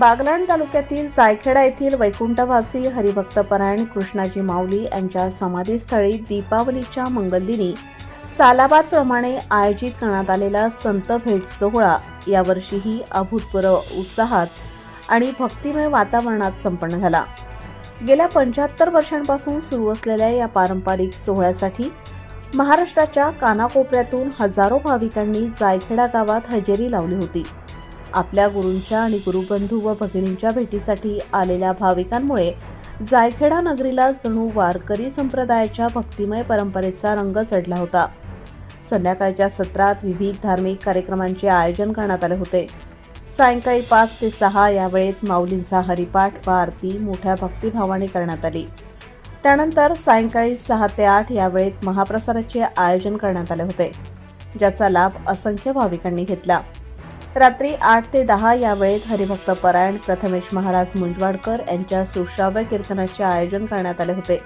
बागलाण तालुक्यातील जायखेडा येथील वैकुंठवासी हरिभक्तपरायण कृष्णाजी माऊली यांच्या समाधीस्थळी दीपावलीच्या मंगलदिनी सालाबादप्रमाणे आयोजित करण्यात आलेला संत भेट सोहळा यावर्षीही अभूतपूर्व उत्साहात आणि भक्तिमय वातावरणात संपन्न झाला. गेल्या पंच्याहत्तर वर्षांपासून सुरू असलेल्या या पारंपरिक सोहळ्यासाठी महाराष्ट्राच्या कानाकोपऱ्यातून हजारो भाविकांनी जायखेडा गावात हजेरी लावली होती. आपल्या गुरूंच्या आणि गुरुबंधू व भगिनींच्या भेटीसाठी आलेल्या भाविकांमुळे जायखेडा नगरीला जणू वारकरी संप्रदायाच्या भक्तिमय परंपरेचा रंग चढला होता. संध्याकाळच्या सत्रात विविध धार्मिक कार्यक्रमांचे आयोजन करण्यात आले होते. सायंकाळी पाच ते सहा या वेळेत माऊलींचा हरिपाठ व आरती मोठ्या भक्तिभावाने करण्यात आली. त्यानंतर सायंकाळी सहा ते आठ या वेळेत महाप्रसाराचे आयोजन करण्यात आले होते ज्याचा लाभ असंख्य भाविकांनी घेतला. रात्री आठ ते दहा या वेळेत हरिभक्त परायण प्रथमेश महाराज मुंजवाडकर यांच्या सुश्राव्य कीर्तनाचे आयोजन करण्यात आले होते.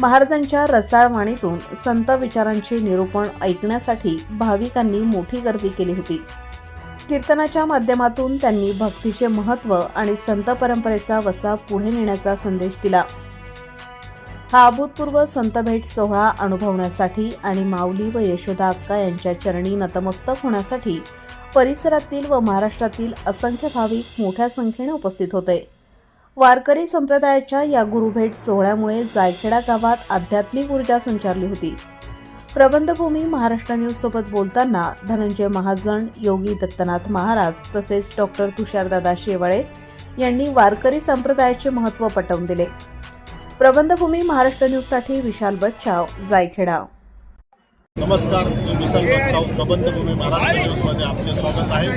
महाराजांच्या रसाळ वाणीतून संत विचारांचे निरूपण ऐकण्यासाठी भाविकांनी मोठी गर्दी केली होती. कीर्तनाच्या माध्यमातून त्यांनी भक्तीचे महत्त्व आणि संत परंपरेचा वसा पुढे नेण्याचा संदेश दिला. हा अभूतपूर्व संत भेट सोहळा अनुभवण्यासाठी आणि माऊली व यशोदा अक्का यांच्या चरणी नतमस्तक होण्यासाठी परिसरातील व महाराष्ट्रातील असंख्य भाविक मोठ्या संख्येने उपस्थित होते. वारकरी संप्रदायाच्या या गुरुभेट सोहळ्यामुळे जायखेडा गावात आध्यात्मिक ऊर्जा संचारली होती. प्रबंधभूमी महाराष्ट्र न्यूज सोबत बोलताना धनंजय महाजन योगी दत्तनाथ महाराज तसेच डॉक्टर तुषारदादा शेवाळे यांनी वारकरी संप्रदायाचे महत्त्व पटवून दिले. प्रबंधभूमी महाराष्ट्र न्यूजसाठी विशाल बच्चाव जायखेडा. नमस्कार मी विशाल बच्चाव प्रबंधभूमी महाराष्ट्र न्यूजमध्ये आपले स्वागत आहे.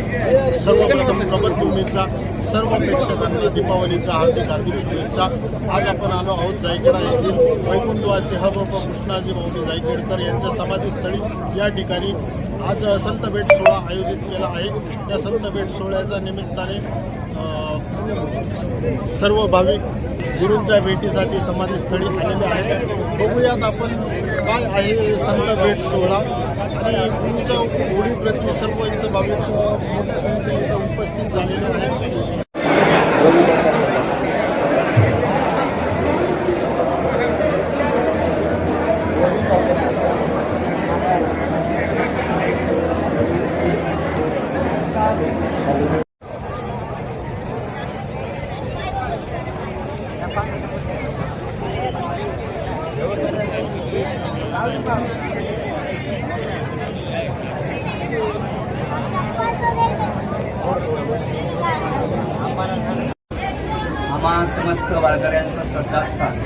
सर्वप्रथम प्रबंधभूमीचा सर्व प्रेक्षकांना दीपावलीचा हार्दिक हार्दिक शुभेच्छा. आज आपण आलो आहोत जायखेडा येथील वैकुंठवासी हब व कृष्णाजी माऊली जायखेडकर यांच्या समाधीस्थळी. या ठिकाणी आज संत भेट सोहळा आयोजित केला आहे. त्या संत भेट सोहळ्याच्या निमित्ताने सर्व भाविक गुरूंच्या भेटीसाठी समाधीस्थळी आलेले आहेत. बघूयात आपण काय आहे संत भेट सोहळा आणि गुरूच्या होळीप्रती सर्व इथं बाबत मोठ्या संख्येने उपस्थित झालेलं आहे आम्हा समस्त वारकऱ्यांचं श्रद्धास्थान.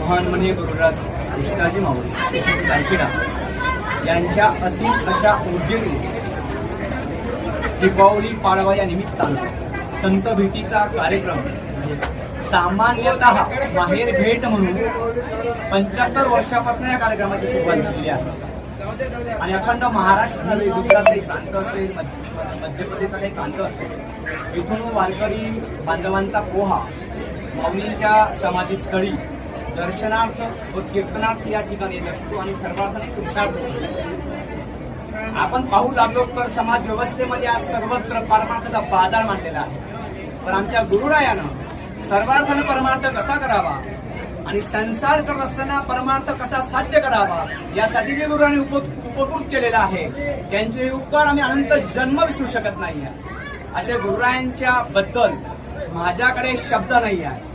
महान म्हणे गुरुराज कृष्णाजी माऊली गायकिडा यांच्या असीम अशा ऊर्जेने दीपावली पाडवा या निमित्तानं संत भेटीचा कार्यक्रम सामान्यतः बाहेर भेट म्हणून पंच्याहत्तर वर्षापासून या कार्यक्रमाची सुरुवात झालेली आहे आणि अखंड महाराष्ट्र झाले गुजरात काही प्रांत असेल मध्य प्रदेशचा काही प्रांत असेल इथून वारकरी बांधवांचा पोहा माऊलींच्या समाधीस्थळी दर्शनार्थ व कीर्तनार्थ या ठिकाणी येत असतो आणि सर्वार्थाने कृष्णार्थ असतो. आपण पाहू लागलो तर समाज व्यवस्थेमध्ये आज सर्वत्र परमार्थाचा बाजार मांडलेला आहे पण आमच्या गुरुरायानं सर्वार्थानं परमार्थ कसा करावा? आणि संसार करत असताना परमार्थ कसा साध्य करावा? यासाठी जे गुरुने उप उपकृत केलेला आहे त्यांचे उपकार आम्ही अनंत जन्म विसरू शकत नाही असे गुरुरायांच्या बद्दल माझ्याकडे शब्द नाही आहे.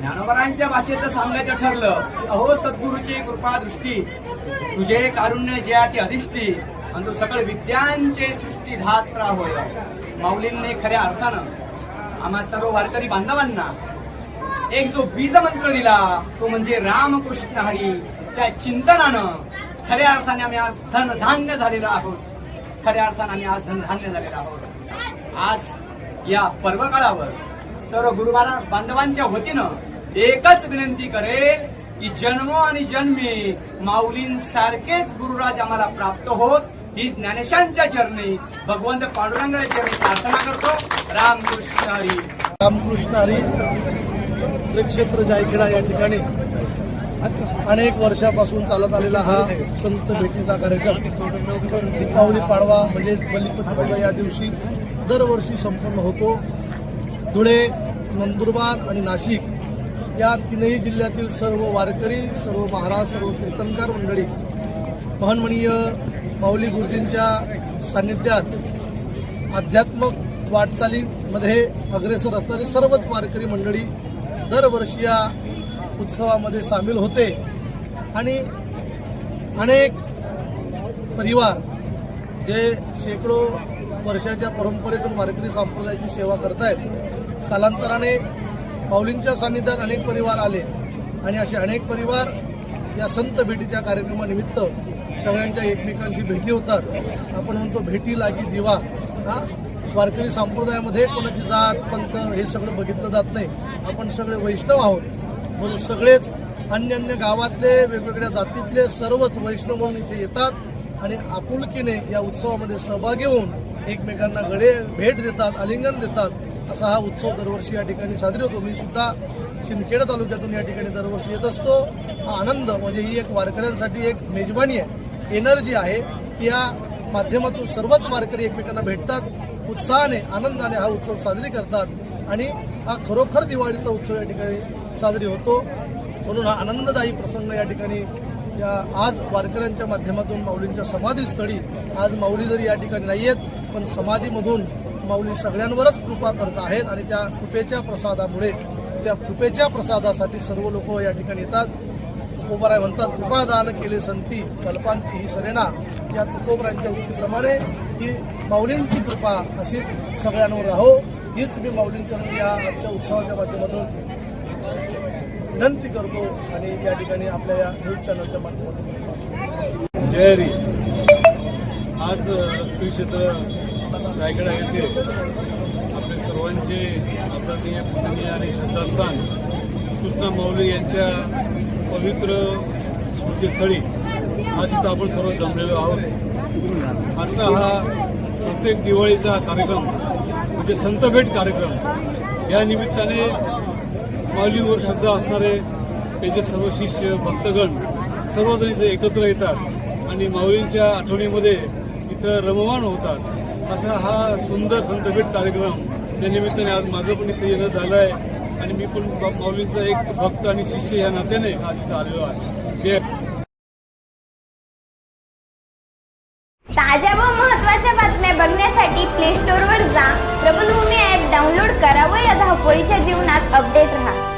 ज्ञानोबरांच्या भाषेत सांगायचं ठरलं की अहो सद्गुरूची कृपा दृष्टी तुझे कारुण्य जयाती अधिष्ठी आणि तू सकळ विद्यांचे सृष्टी धात्रा होय. माऊलींनी खऱ्या अर्थानं आम्हा सर्व वारकरी बांधवांना एक जो बीज मंत्र दिला तो म्हणजे रामकृष्ण हरी. त्या चिंतनानं खऱ्या अर्थाने आम्ही आज धनधान्य झालेलो आहोत. खऱ्या अर्थाने आम्ही आज धनधान्य झालेलो आहोत. आज या पर्व काळावर सर्व गुरुवार बांधवांच्या वतीनं एकच विनंती करेल की जन्म आणि जन्मी माऊलींसारखेच गुरुराज आम्हाला प्राप्त होत. ही ज्ञानेशांच्या चरणी भगवंत पांडुरंगाच्या चरणी प्रार्थना करतो. रामकृष्ण हरी. रामकृष्ण हरी. श्री क्षेत्र जायखेडा या ठिकाणी अनेक वर्षापासून चालत आलेला हा संत भेटीचा कार्यक्रम. दीपावली पाडवा म्हणजेच बलिप्रतिपदा या दिवशी दरवर्षी संपन्न होतो. धुळे नंदुरबार आणि नाशिक या तीनही जिल्ह्यातील सर्व वारकरी सर्व महाराज सर्व कीर्तनकार मंडळी महनमणीय माऊली गुरुजींच्या सान्निध्यात आध्यात्मक वाटचालीमध्ये अग्रेसर असणारी सर्वच वारकरी मंडळी दरवर्षी या उत्सवामध्ये सामील होते. आणि अनेक परिवार जे शेकडो वर्षाच्या परंपरेतून वारकरी संप्रदायाची सेवा करतायत कालांतराने माऊलींच्या सान्निध्यात अनेक परिवार आले. आणि असे अनेक परिवार या संत भेटीच्या कार्यक्रमानिमित्त सगळ्यांच्या एकमेकांशी भेटी होतात. आपण म्हणतो भेटी लागी जीवा. हा? वारकरी संप्रदायामध्ये कोणाची जात पंथ हे सगळं बघितलं जात नाही. आपण सगळे वैष्णव आहोत. म्हणून सगळेच अन्य अन्य गावातले वेगवेगळ्या जातीतले सर्वच वैष्णव म्हणून इथे येतात आणि आपुलकीने या उत्सवामध्ये सहभागी होऊन एकमेकांना गडे भेट देतात आलिंगन देतात. असा हा उत्सव दरवर्षी या ठिकाणी साजरी होतो. मी सुद्धा सिंदखेड तालुक्यातून या ठिकाणी दरवर्षी येत असतो. हा आनंद म्हणजे ही एक वारकऱ्यांसाठी एक मेजवानी आहे. एनर्जी आहे या माध्यमातून सर्वच वारकरी एकमेकांना भेटतात उत्साहाने आनंदाने हा उत्सव साजरी करतात आणि हा खरोखर दिवाळीचा उत्सव या ठिकाणी साजरी होतो. म्हणून हा आनंददायी प्रसंग या ठिकाणी या आज वारकऱ्यांच्या माध्यमातून माऊलींच्या समाधीस्थळी आज माऊली जरी या ठिकाणी नाही आहेत पण समाधीमधून माऊली सगळ्यांवरच कृपा करत आहेत आणि त्या कृपेच्या प्रसादामुळे त्या कृपेच्या प्रसादासाठी सर्व लोक या ठिकाणी येतात. तुकोबराय म्हणतात कृपादान केले संती कल्पांती ही सरेना. या तुकोबरांच्या वृत्तीप्रमाणे ही माऊलींची कृपा अशीच सगळ्यांवर राहो हीच मी माऊलींच्या या आजच्या उत्सवाच्या माध्यमातून विनंती करतो आणि या ठिकाणी आपल्या या न्यूज चॅनलच्या माध्यमातून जय हरी. आज श्री क्षेत्र रायगडा येथे आपले सर्वांचे आदरणीय पूजनीय आणि श्रद्धास्थान कृष्णा माऊली यांच्या पवित्र स्मृतीस्थळी आज इथं आपण सर्व जमलेलो आहोत. आजचा हा प्रत्येक दिवाळीचा कार्यक्रम म्हणजे संतभेट कार्यक्रम या निमित्ताने माऊलीवर श्रद्धा असणारे त्याचे सर्व शिष्य भक्तगण सर्वजण इथे एकत्र येतात आणि माऊलींच्या आठवणीमध्ये इथं रममाण होतात असा हा सुंदर संतभेट कार्यक्रम त्या निमित्ताने आज माझं पण इथे येणं झालं आहे. आणि मी पण माऊलींचा एक भक्त आणि शिष्य या नात्याने आज आलेलो आहे. ताज्या व महत्त्वाच्या बातम्या बघण्यासाठी प्ले स्टोर वर जा. प्रबलभूमी ऍप डाउनलोड करा व या धावपळीच्या जीवनात अपडेट राहा.